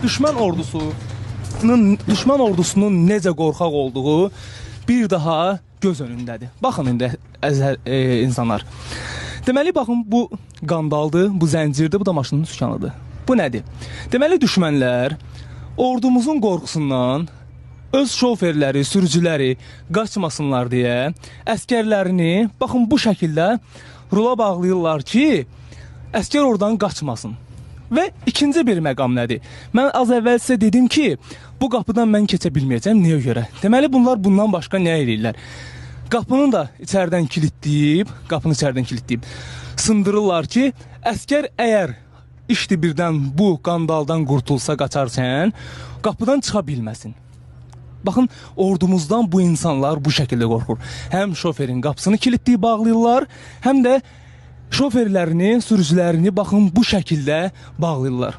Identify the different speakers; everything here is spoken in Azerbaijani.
Speaker 1: düşmən ordusunun düşmən ordusunun necə qorxaq olduğu bir daha göz önündədir. Baxın indi əzər e, insanlar. Deməli baxın bu qandaldır, bu zəncirdir, bu da maşının sükanıdır. Bu nədir? Deməli düşmənlər ordumuzun qorxusundan öz şoferləri, sürücüləri qaçmasınlar deyə əskərlərini baxın bu şəkildə rula bağlayırlar ki, əskər oradan qaçmasın. Və ikinci bir məqam nədir? Mən az əvvəl sizə dedim ki, bu qapıdan mən keçə bilməyəcəm. Niyə görə? Deməli bunlar bundan başqa nə edirlər? Qapını da içəridən kilitləyib, qapını içəridən kilitləyib sındırırlar ki, əskər əgər işdi birdən bu qandaldan qurtulsa qaçarkən qapıdan çıxa bilməsin. Baxın, ordumuzdan bu insanlar bu şəkildə qorxur. Həm şoferin qapısını kilitləyib bağlayırlar, həm də şoferlərini, sürücülərini baxın bu şəkildə bağlayırlar.